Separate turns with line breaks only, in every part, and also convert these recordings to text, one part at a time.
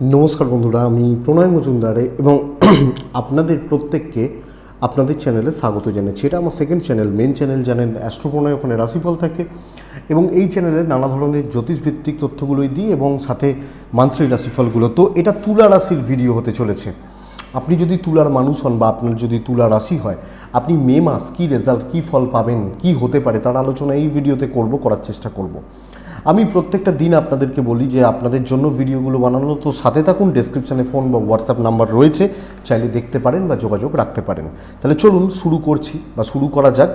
নমস্কার বন্ধুরা, আমি প্রণয় মজুমদারে এবং আপনাদের প্রত্যেককে আপনাদের চ্যানেলে স্বাগত জানাচ্ছি। এটা আমার সেকেন্ড চ্যানেল মেন চ্যানেল জানেন অ্যাস্ট্রোপ্রণয় ওখানে রাশিফল থাকে এবং এই চ্যানেলে নানা ধরনের জ্যোতিষভিত্তিক তথ্যগুলোই দিই এবং সাথে মান্থলি রাশিফলগুলো। তো এটা তুলা রাশির ভিডিও হতে চলেছে। আপনি যদি তুলার মানুষ হন বা আপনার যদি তুলা রাশি হয়, আপনি মে মাস কী রেজাল্ট কী ফল পাবেন, কি হতে পারে, তার আলোচনা এই ভিডিওতে করব, করার চেষ্টা করব। আমি প্রত্যেকটা দিন আপনাদেরকে বলি যে আপনাদের জন্য ভিডিওগুলো বানানো, তো সাথে থাকুন ডেসক্রিপশানে ফোন বা হোয়াটসঅ্যাপ নাম্বার রয়েছে, চাইলে দেখতে পারেন বা যোগাযোগ রাখতে পারেন। তাহলে চলুন শুরু করছি বা শুরু করা যাক।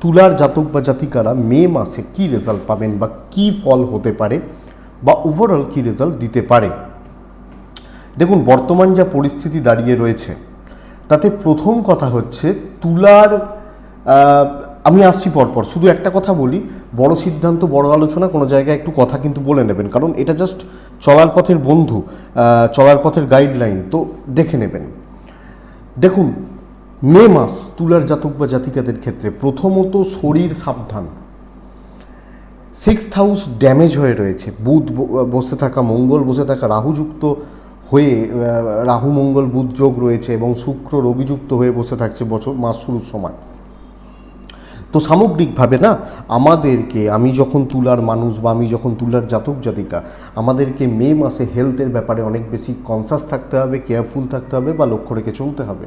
তুলার জাতক বা জাতিকারা মে মাসে কী রেজাল্ট পাবেন বা কী ফল হতে পারে বা ওভারঅল কী রেজাল্ট দিতে পারে? দেখুন, বর্তমান যা পরিস্থিতি দাঁড়িয়ে রয়েছে, তাতে প্রথম কথা হচ্ছে তুলার আমি আসছি পরপর। শুধু একটা কথা বলি, বড় সিদ্ধান্ত, বড় আলোচনা, কোনো জায়গায় একটু কথা কিন্তু বলে নেবেন। কারণ এটা জাস্ট চলার পথের বন্ধু চলার পথের গাইডলাইন তো দেখে নেবেন। দেখুন, মে মাস তুলার জাতক বা জাতিকাদের ক্ষেত্রে প্রথমত শরীর সাবধান। সিক্স হাউস ড্যামেজ হয়ে রয়েছে। বুধ বসে থাকা মঙ্গল, বসে থাকা রাহুযুক্ত হয়ে রাহু, মঙ্গল, বুধ যোগ রয়েছে এবং শুক্র রবিযুক্ত হয়ে বসে থাকছে বছর, মাস শুরুর সময়। তো সামগ্রিকভাবে না, আমাদেরকে, আমি যখন তুলার মানুষ বা আমি যখন তুলার জাতক জাতিকা, আমাদেরকে মে মাসে হেলথের ব্যাপারে অনেক বেশি কনসাস থাকতে হবে কেয়ারফুল থাকতে হবে বা লক্ষ্য রেখে চলতে হবে।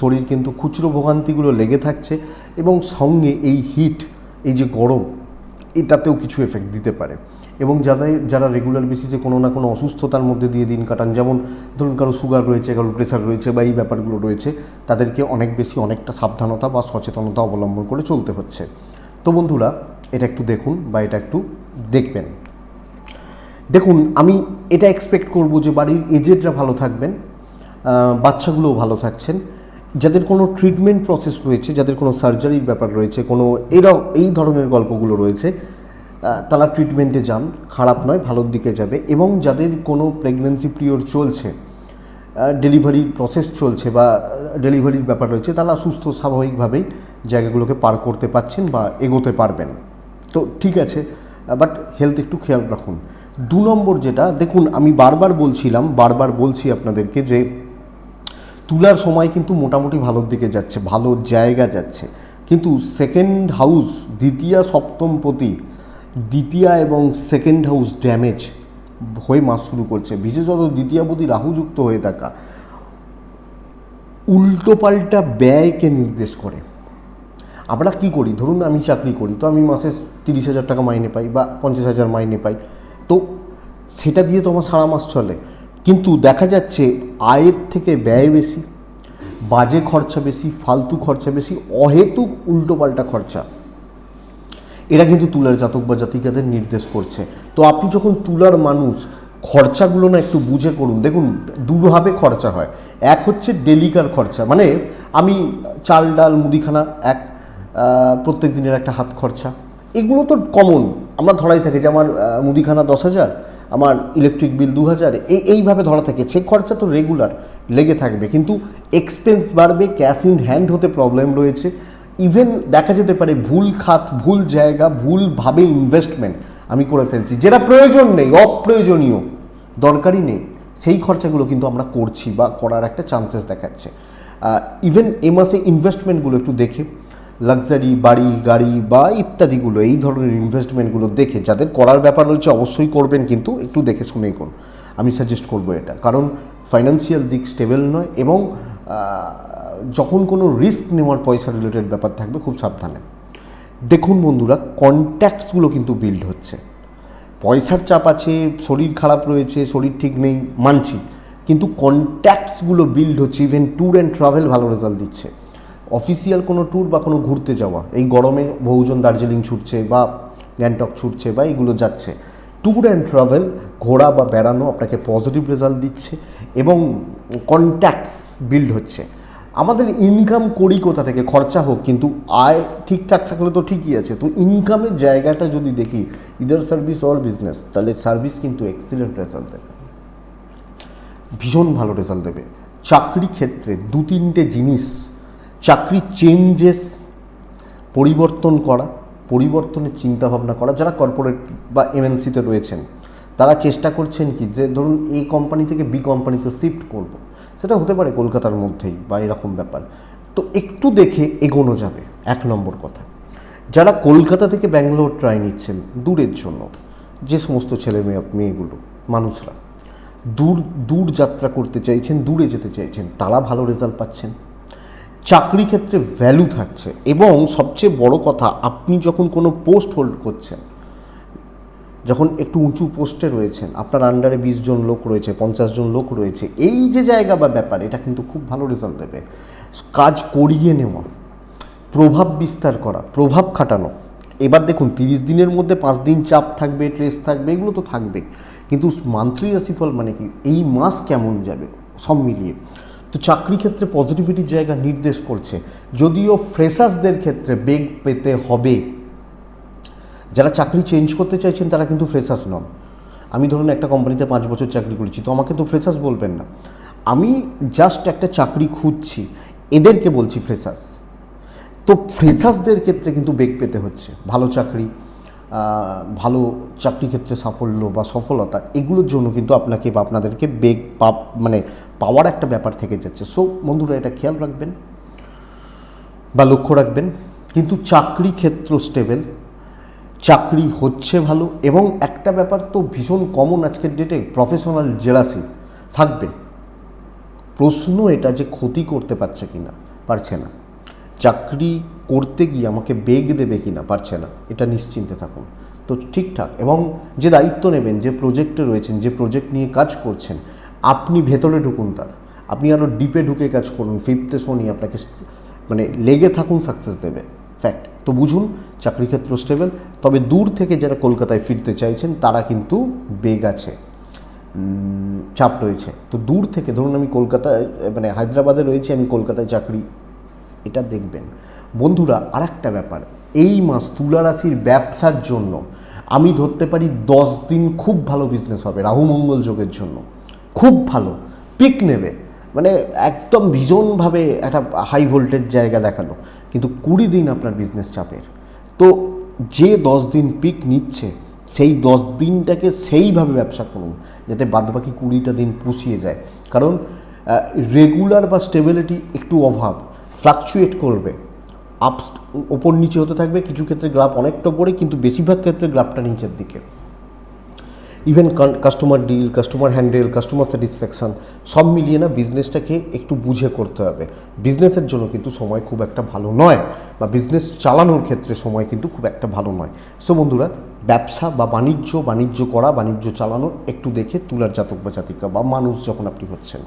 শরীর কিন্তু খুচরো ভোগান্তিগুলো লেগে থাকছে এবং সঙ্গে এই হিট এই যে গরম এটাতেও কিছু এফেক্ট দিতে পারে। এবং যাদের, যারা রেগুলার বেসিসে কোনো না কোনো অসুস্থতার মধ্যে দিয়ে দিন কাটান, যেমন ধরুন কারও সুগার রয়েছে, কারও প্রেশার রয়েছে বা এই ব্যাপারগুলো রয়েছে, তাদেরকে অনেক বেশি অনেকটা সাবধানতা বা সচেতনতা অবলম্বন করে চলতে হচ্ছে। তো বন্ধুরা, এটা একটু দেখুন বা এটা একটু দেখবেন। দেখুন, আমি এটা এক্সপেক্ট করব যে বাড়ির এজেডরা ভালো থাকবেন বাচ্চাগুলোও ভালো থাকছেন। যাদের কোনো ট্রিটমেন্ট প্রসেস রয়েছে, যাদের কোনো সার্জারির ব্যাপার রয়েছে, কোনো এরা এই ধরনের গল্পগুলো রয়েছে তারা ট্রিটমেন্টে যান, খারাপ নয়, ভালোর দিকে যাবে এবং যাদের কোনো প্রেগনেন্সি পিরিয়ড চলছে ডেলিভারির প্রসেস চলছে বা ডেলিভারির ব্যাপার রয়েছে, তারা সুস্থ স্বাভাবিকভাবেই জায়গাগুলোকে পার করতে পারছেন বা এগোতে পারবেন। তো ঠিক আছে বাট হেলথ একটু খেয়াল রাখুন। দু নম্বর যেটা, দেখুন, আমি বারবার বলছিলাম, বারবার বলছি আপনাদেরকে যে তুলার সময় কিন্তু মোটামুটি ভালোর দিকে যাচ্ছে, ভালো জায়গা যাচ্ছে। কিন্তু সেকেন্ড হাউস দ্বিতীয়, সপ্তম পতি দ্বিতীয় এবং সেকেন্ড হাউস ড্যামেজ হয়ে মাস শুরু করছে। বিশেষত দ্বিতীয় পতি রাহুযুক্ত হয়ে থাকা উল্টোপাল্টা ব্যয়কে নির্দেশ করে। আমরা কি করি? ধরুন আমি চাকরি করি, তো আমি মাসে তিরিশ হাজার টাকা মাইনে পাই বা পঞ্চাশ হাজার মাইনে পাই। তো সেটা দিয়ে তো আমার সারা মাস চলে। কিন্তু দেখা যাচ্ছে আয়ের থেকে ব্যয় বেশি, বাজে খরচা বেশি, ফালতু খরচা বেশি, অহেতুক উল্টোপাল্টা খরচা। এরা কিন্তু তুলার জাতক বা জাতিকাদের নির্দেশ করছে। তো আপনি যখন তুলার মানুষ, খরচাগুলো না একটু বুঝে করুন। দেখুন দুভাবে খরচা হয়। এক হচ্ছে ডেলিকার খরচা। মানে আমি চাল, ডাল, মুদিখানা, এক প্রত্যেক দিনের একটা হাত খরচা। এগুলো তো কমন আমরা ধরাই থাকে যে আমার মুদিখানা দশ হাজার আমার ইলেকট্রিক বিল দু হাজার এই, এইভাবে ধরা থাকে, সে খরচা তো রেগুলার লেগে থাকবে। কিন্তু এক্সপেন্স বাড়বে ক্যাশ ইন হ্যান্ড হতে প্রবলেম রয়েছে। ইভেন দেখা যেতে পারে ভুল খাত, ভুল জায়গা ভুলভাবে ইনভেস্টমেন্ট আমি করে ফেলছি। যেটা প্রয়োজন নেই, অপ্রয়োজনীয়, দরকারই নেই। সেই খরচাগুলো কিন্তু আমরা করছি বা করার একটা চান্সেস দেখাচ্ছে। ইভেন এ মাসে ইনভেস্টমেন্টগুলো একটু দেখে। লাক্সারি বাড়ি, গাড়ি বা ইত্যাদিগুলো, এই ধরনের ইনভেস্টমেন্টগুলো দেখে, যাদের করার ব্যাপার রয়েছে অবশ্যই করবেন, কিন্তু একটু দেখে শুনেই করুন। আমি সাজেস্ট করব এটা। কারণ ফাইন্যান্সিয়াল দিক স্টেবল নয় এবং যখন কোনো রিস্ক নেওয়ার পয়সা রিলেটেড ব্যাপার থাকবে, খুব সাবধানে। দেখুন বন্ধুরা কন্ট্যাক্টসগুলো কিন্তু বিল্ড হচ্ছে। পয়সার চাপ আছে, শরীর খারাপ রয়েছে, শরীর ঠিক নেই, মানছি। কিন্তু কন্ট্যাক্টসগুলো বিল্ড হচ্ছে ইভেন ট্যুর অ্যান্ড ট্রাভেল ভালো রেজাল্ট দিচ্ছে। অফিসিয়াল কোনো ট্যুর বা কোনো ঘুরতে যাওয়া, এই গরমে বহুজন দার্জিলিং ছুটছে বা গ্যাংটক ছুটছে বা এগুলো যাচ্ছে। ট্যুর অ্যান্ড ট্রাভেল ঘোরা বা বেড়ানো আপনাকে পজিটিভ রেজাল্ট দিচ্ছে এবং কন্ট্যাক্টস বিল্ড হচ্ছে। আমাদের ইনকাম করি কোথা থেকে? খরচা হোক, কিন্তু আয় ঠিকঠাক থাকলে তো ঠিকই আছে। তো ইনকামের জায়গাটা যদি দেখি ইদার সার্ভিস অর বিজনেস তাহলে সার্ভিস কিন্তু এক্সিলেন্ট রেজাল্ট দেবে। ভীষণ ভালো রেজাল্ট দেবে। চাকরি ক্ষেত্রে দু তিনটে জিনিস চাকরি চেঞ্জেস পরিবর্তন করা, পরিবর্তনের চিন্তাভাবনা করা, যারা কর্পোরেট বা এমএনসিতে রয়েছেন, তারা চেষ্টা করছেন কি যে ধরুন এই কোম্পানি থেকে বি কোম্পানিতে শিফট করব। সেটা হতে পারে কলকাতার মধ্যেই বা এরকম ব্যাপার। তো একটু দেখে এগোনো যাবে, এক নম্বর কথা। যারা কলকাতা থেকে ব্যাঙ্গালোর ট্রাই নিচ্ছেন, দূরের জন্য, যে সমস্ত ছেলে মেয়ে, মেয়েগুলো, মানুষরা, দূর দূর যাত্রা করতে চাইছেন, দূরে যেতে চাইছেন, তারা ভালো রেজাল্ট পাচ্ছেন। চাকরি ক্ষেত্রে ভ্যালু থাকছে। এবং সবচেয়ে বড় কথা, আপনি যখন কোনো পোস্ট হোল্ড করছেন, যখন একটু উঁচু পোস্টে রয়েছেন, আপনার আন্ডারে বিশ জন লোক রয়েছে, পঞ্চাশ জন লোক রয়েছে, এই যে জায়গা বা ব্যাপার, এটা কিন্তু খুব ভালো রেজাল্ট দেবে। কাজ করিয়ে নেওয়া, প্রভাব বিস্তার করা, প্রভাব খাটানো। এবার দেখুন, তিরিশ দিনের মধ্যে পাঁচ দিন চাপ থাকবে ট্রেস থাকবে, এগুলো তো থাকবে কিন্তু মান্থলি রাশিফল মানে কি? এই মাস কেমন যাবে? সব মিলিয়ে। তো চাকরি ক্ষেত্রে পজিটিভিটির জায়গা নির্দেশ করছে। যদিও ফ্রেশার্সদের ক্ষেত্রে বেগ পেতে হবে। যারা চাকরি চেঞ্জ করতে চাইছেন, তারা কিন্তু ফ্রেশার্স নন। আমি ধরুন একটা কোম্পানিতে পাঁচ বছর চাকরি করেছি, তো আমাকে তো ফ্রেশার্স বলবেন না। আমি জাস্ট একটা চাকরি খুঁজছি, এদেরকে বলছি ফ্রেশার্স তো ফ্রেশার্সদের ক্ষেত্রে কিন্তু বেগ পেতে হচ্ছে। ভালো চাকরি ভালো চাকরি ক্ষেত্রে সাফল্য বা সফলতা, এগুলোর জন্য কিন্তু আপনাকে বা আপনাদেরকে বেগ পাপ মানে পাওয়ার একটা ব্যাপার থেকে যাচ্ছে। সো বন্ধুরা, এটা খেয়াল রাখবেন বা লক্ষ্য রাখবেন, কিন্তু চাকরি ক্ষেত্র স্টেবেল চাকরি হচ্ছে ভালো এবং একটা ব্যাপার তো ভীষণ কমন আজকের ডেটে প্রফেশনাল জেলাসি থাকবে। প্রশ্ন এটা যে ক্ষতি করতে পারছে কি না পারছে না। চাকরি করতে গিয়ে আমাকে বেগ দেবে কি না পারছে না। এটা নিশ্চিন্তে থাকুন। তো ঠিকঠাক এবং যে দায়িত্ব নেবেন, যে প্রজেক্টে রয়েছেন, যে প্রজেক্ট নিয়ে কাজ করছেন আপনি ভেতরে ঢুকুন তার। আপনি আরও ডিপে ঢুকে কাজ করুন ফিফথে শনি, আপনাকে মানে লেগে থাকুন সাকসেস দেবে। ফ্যাক্ট তো বুঝুন চাকরি ক্ষেত্র স্টেবল তবে দূর থেকে যারা কলকাতায় ফিরতে চাইছেন, তারা কিন্তু বেগ আছে। চাপ রয়েছে। তো দূর থেকে, ধরুন আমি কলকাতায় মানে হায়দ্রাবাদে রয়েছি, আমি কলকাতায় চাকরি, এটা দেখবেন। বন্ধুরা আর একটা ব্যাপার, এই মাস তুলা রাশির ব্যবসার জন্য আমি ধরতে পারি দশ দিন খুব ভালো বিজনেস হবে রাহু মঙ্গল যোগের জন্য। খুব ভালো পিক নেবে। মানে একদম ভীষণভাবে একটা হাই ভোল্টেজ জায়গা দেখাল। কিন্তু কুড়ি দিন আপনার বিজনেস চাপের। তো যে দশ দিন পিক নিচ্ছে, সেই দশ দিনটাকে সেইভাবে ব্যবসা করুন, যাতে বাদবাকি কুড়িটা দিন পুষিয়ে যায়। কারণ রেগুলার বা স্টেবিলিটি একটু অভাব ফ্লাকচুয়েট করবে। আপ ওপর নিচে হতে থাকবে, কিছু ক্ষেত্রে গ্রাফ অনেকটা পড়ে কিন্তু বেশিরভাগ ক্ষেত্রে গ্রাফটা নিচের দিকে। Even customer deal customer handle customer satisfaction সব মিলিয়ে না বিজনেসটাকে একটু বুঝে করতে হবে। বিজনেসের জন্য কিন্তু সময় খুব একটা ভালো নয় বা বিজনেস চালানোর ক্ষেত্রে সময় কিন্তু খুব একটা ভালো নয়। সো বন্ধুরা, ব্যবসা বা বাণিজ্য বাণিজ্য করা, বাণিজ্য চালানো একটু দেখে তুলার জাতক বা জাতিকা বা মানুষ যখন আপনি হচ্ছেন।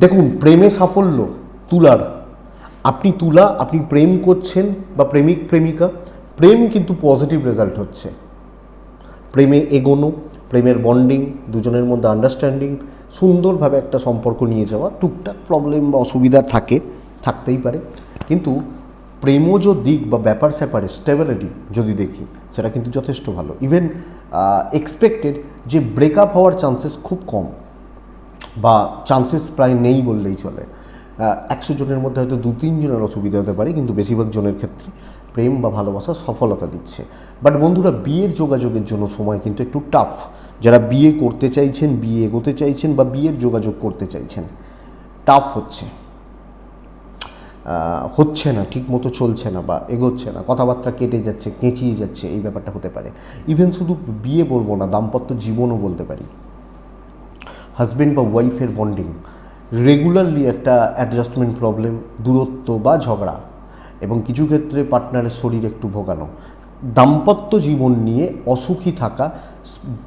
দেখুন, প্রেমে সাফল্য, তুলার। আপনি তুলা, আপনি প্রেম করছেন বা প্রেমিক, প্রেমিকা, প্রেম কিন্তু পজিটিভ রেজাল্ট হচ্ছে। প্রেমে এগোনো প্রেমের বন্ডিং, দুজনের মধ্যে আন্ডারস্ট্যান্ডিং সুন্দরভাবে একটা সম্পর্ক নিয়ে যাওয়া, টুকটাক প্রবলেম বা অসুবিধা থাকে, থাকতেই পারে। কিন্তু প্রেমজ দিক বা ব্যাপার স্যাপারে স্টেবিলিটি যদি দেখি, সেটা কিন্তু যথেষ্ট ভালো। ইভেন এক্সপেক্টেড যে ব্রেকআপ হওয়ার চান্সেস খুব কম বা চান্সেস প্রায় নেই বললেই চলে। একশো জনের মধ্যে হয়তো দু তিনজনের অসুবিধা হতে পারে, কিন্তু বেশিরভাগ জনের ক্ষেত্রে। প্রেম বা ভালোবাসা সফলতা দিচ্ছে। বাট বন্ধুরা, বিয়ের যোগাযোগের জন্য সময় কিন্তু একটু টাফ যারা বিয়ে করতে চাইছেন, বিয়ে এগোতে চাইছেন বা বিয়ের যোগাযোগ করতে চাইছেন টাফ হচ্ছে। হচ্ছে না ঠিক মতো চলছে না বা এগোচ্ছে না। কথাবার্তা কেটে যাচ্ছে, কেঁচিয়ে যাচ্ছে, এই ব্যাপারটা হতে পারে। ইভেন শুধু বিয়ে বলব না, দাম্পত্য জীবনও বলতে পারি। হাজব্যান্ড বা ওয়াইফের বন্ডিং রেগুলারলি একটা অ্যাডজাস্টমেন্ট প্রবলেম দূরত্ব বা ঝগড়া। এবং কিছু ক্ষেত্রে পার্টনারের শরীর একটু ভোগানো। দাম্পত্য জীবন নিয়ে অসুখী থাকা,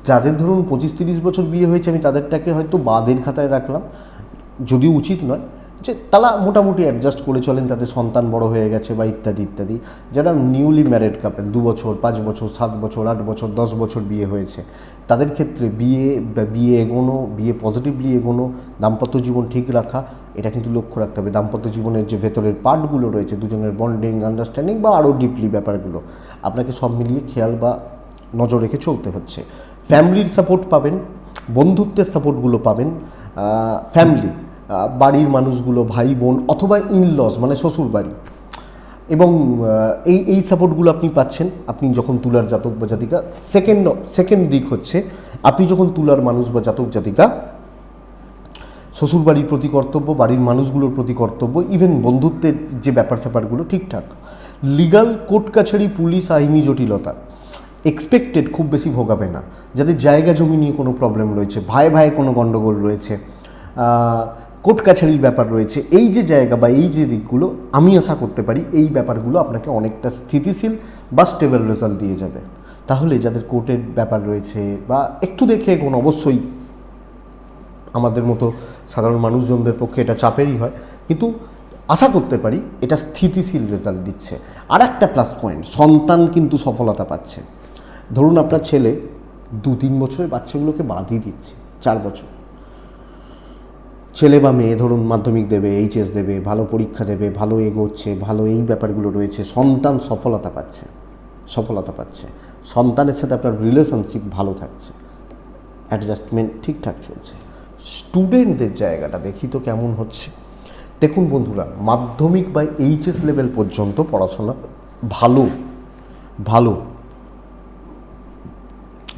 যাদের ধরুন পঁচিশ তিরিশ বছর বিয়ে হয়েছে, আমি তাদেরটাকে হয়তো বাদের খাতায় রাখলাম। যদিও উচিত নয়, যে তারা মোটামুটি অ্যাডজাস্ট করে চলেন, তাদের সন্তান বড় হয়ে গেছে বা ইত্যাদি ইত্যাদি। যারা নিউলি ম্যারেড কাপেল দু বছর, পাঁচ বছর, সাত বছর, আট বছর, দশ বছর বিয়ে হয়েছে, তাদের ক্ষেত্রে বিয়ে বিয়ে এগোনো, বিয়ে পজিটিভলি এগোনো, দাম্পত্য জীবন ঠিক রাখা এটা কিন্তু লক্ষ্য রাখতে হবে। দাম্পত্য জীবনের যে ভেতরের পার্টগুলো রয়েছে, দুজনের বন্ডিং আন্ডারস্ট্যান্ডিং বা আরও ডিপলি ব্যাপারগুলো, আপনাকে সব মিলিয়ে খেয়াল বা নজর রেখে চলতে হচ্ছে। ফ্যামিলির সাপোর্ট পাবেন, বন্ধুত্বের সাপোর্টগুলো পাবেন ফ্যামিলি বাড়ির মানুষগুলো ভাই বোন অথবা ইনলস মানে শ্বশুর বাড়ি এবং এই এই সাপোর্টগুলো আপনি পাচ্ছেন, আপনি যখন তুলার জাতক বা জাতিকা সেকেন্ড সেকেন্ড দিক হচ্ছে, আপনি যখন তুলার মানুষ বা জাতক জাতিকা শ্বশুরবাড়ির প্রতি কর্তব্য, বাড়ির মানুষগুলোর প্রতি কর্তব্য ইভেন বন্ধুত্বের যে ব্যাপার স্যাপারগুলো ঠিকঠাক। লিগাল কোর্ট কাছারি, পুলিশ, আইনি জটিলতা। এক্সপেক্টেড খুব বেশি ভোগাবে না। যাদের জায়গা জমি নিয়ে কোনো প্রবলেম রয়েছে ভাই ভাই কোনো গণ্ডগোল রয়েছে কোর্ট কাছারির ব্যাপার রয়েছে, এই যে জায়গা বা এই যে দিকগুলো, আমি আশা করতে পারি এই ব্যাপারগুলো আপনাকে অনেকটা স্থিতিশীল বা স্টেবল রেজাল্ট দিয়ে যাবে। তাহলে যাদের কোর্টের ব্যাপার রয়েছে বা একটু দেখে কোন অবশ্যই আমাদের মতো সাধারণ মানুষজনদের পক্ষে এটা চাপেরই হয়। কিন্তু আশা করতে পারি এটা স্থিতিশীল রেজাল্ট দিচ্ছে। আর একটা প্লাস পয়েন্ট সন্তান কিন্তু সফলতা পাচ্ছে। ধরুন আপনার ছেলে দু তিন বছরের বাচ্চাগুলোকে বাদই দিচ্ছে, চার বছর। ছেলে বা মেয়ে ধরুন মাধ্যমিক দেবে এইচএস দেবে, ভালো পরীক্ষা দেবে, ভালো এগোচ্ছে, ভালো এই ব্যাপারগুলো রয়েছে, সন্তান সফলতা পাচ্ছে সফলতা পাচ্ছে। সন্তানের সাথে আপনার রিলেশনশিপ ভালো থাকছে। অ্যাডজাস্টমেন্ট ঠিকঠাক চলছে। স্টুডেন্টদের জায়গাটা দেখি তো কেমন হচ্ছে। দেখুন বন্ধুরা, মাধ্যমিক বা এইচএস লেভেল পর্যন্ত পড়াশোনা ভালো ভালো।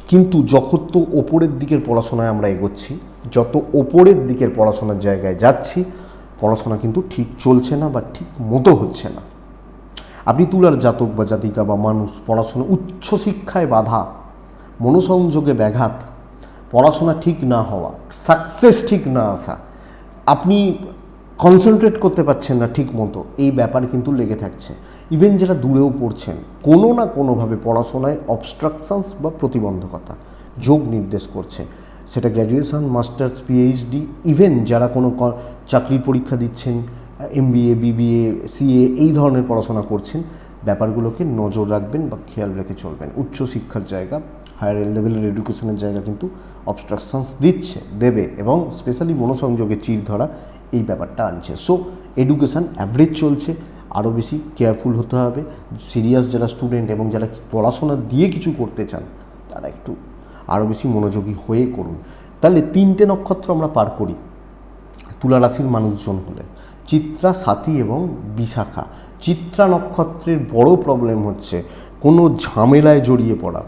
কিন্তু যখন তো ওপরের দিকের পড়াশোনায় আমরা এগোচ্ছি, যত ওপরের দিকের পড়াশোনার জায়গায় যাচ্ছি, পড়াশোনা কিন্তু ঠিক চলছে না বা ঠিক মতো হচ্ছে না। আপনি তুলার জাতক বা জাতিকা বা মানুষ পড়াশোনা উচ্চশিক্ষায় বাধা, মনোসংযোগে ব্যাঘাত পড়াশোনা ঠিক না হওয়া সাকসেস ঠিক না আসা, আপনি কনসেন্ট্রেট করতে পারছেন না ঠিক মতো, এই ব্যাপার কিন্তু লেগে থাকছে। ইভেন যারা দূরেও পড়ছেন, কোনো না কোনোভাবে পড়াশোনায় অবস্ট্রাকশনস বা প্রতিবন্ধকতা যোগ নির্দেশ করছে। সেটা গ্র্যাজুয়েশন মাস্টার্স পিএইচডি ইভেন যারা কোনো চাকরির পরীক্ষা দিচ্ছেন এমবিএ বিবিএ সিএ এই ধরনের পড়াশোনা করছেন, ব্যাপারগুলোকে নজর রাখবেন বা খেয়াল রেখে চলবেন। উচ্চশিক্ষার জায়গা হায়ার লেভেলের এডুকেশনের জায়গা কিন্তু অবস্ট্রাকশনস দিচ্ছে, দেবে এবং স্পেশালি মনোসংযোগে চির ধরা এই ব্যাপারটা আনছে। সো এডুকেশান অ্যাভারেজ চলছে, আরও বেশি কেয়ারফুল হতে হবে। সিরিয়াস যারা স্টুডেন্ট এবং যারা পড়াশোনা দিয়ে কিছু করতে চান, তারা একটু আরও বেশি মনোযোগী হয়ে করুন। তাহলে তিনটে নক্ষত্র আমরা পার করি। তুলা রাশির মানুষজন হলে চিত্রা, সাথী এবং বিশাখা। চিত্রা নক্ষত্রের বড় প্রবলেম হচ্ছে কোনো ঝামেলায় জড়িয়ে পড়া।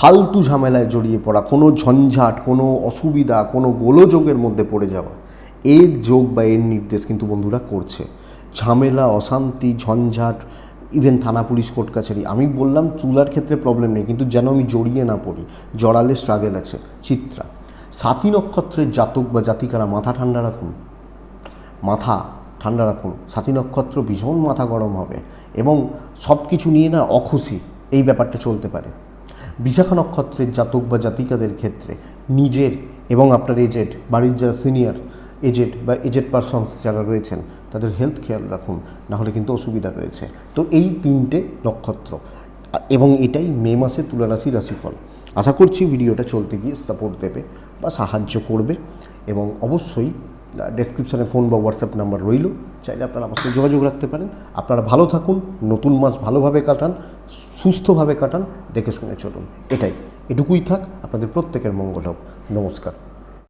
ফালতু ঝামেলায় জড়িয়ে পড়া, কোনো ঝঞ্ঝাট, কোনো অসুবিধা, কোনো গোলযোগের মধ্যে পড়ে যাওয়া, এর যোগ বা এর নির্দেশ কিন্তু বন্ধুরা করছে। ঝামেলা, অশান্তি, ঝঞ্ঝাট ইভেন থানা পুলিশ কোর্ট কাছারি, আমি বললাম চুলার ক্ষেত্রে প্রবলেম নেই, কিন্তু যেন আমি জড়িয়ে না পড়ি, জড়ালে স্ট্রাগেল আছে, চিত্রা। সাতী নক্ষত্রের জাতক বা জাতিকারা মাথা ঠান্ডা রাখুন। মাথা ঠান্ডা রাখুন। সাথী নক্ষত্র ভীষণ মাথা গরম হবে এবং সব কিছু নিয়ে না অখুশি, এই ব্যাপারটা চলতে পারে। বিশাখা নক্ষত্রের জাতক বা জাতিকাদের ক্ষেত্রে নিজের এবং আপনার এজেড বাড়ির যারা সিনিয়র এজেড বা এজেড পারসনস যারা রয়েছেন, তাদের হেলথ খেয়াল রাখুন, নাহলে কিন্তু অসুবিধা রয়েছে। তো এই তিনটে নক্ষত্র, এবং এটাই মে মাসে তুলারাশি রাশিফল। আশা করছি ভিডিওটা চলতে গিয়ে সাপোর্ট দেবে বা সাহায্য করবে, এবং অবশ্যই ডেসক্রিপশানে ফোন বা হোয়াটসঅ্যাপ নাম্বার রইল। চাইলে আপনারা আমার সাথে যোগাযোগ রাখতে পারেন। আপনারা ভালো থাকুন, নতুন মাস ভালোভাবে কাটান, সুস্থভাবে কাটান, দেখে শুনে চলুন। এটাই। এটুকুই থাক, আপনাদের প্রত্যেকের মঙ্গল হোক। নমস্কার।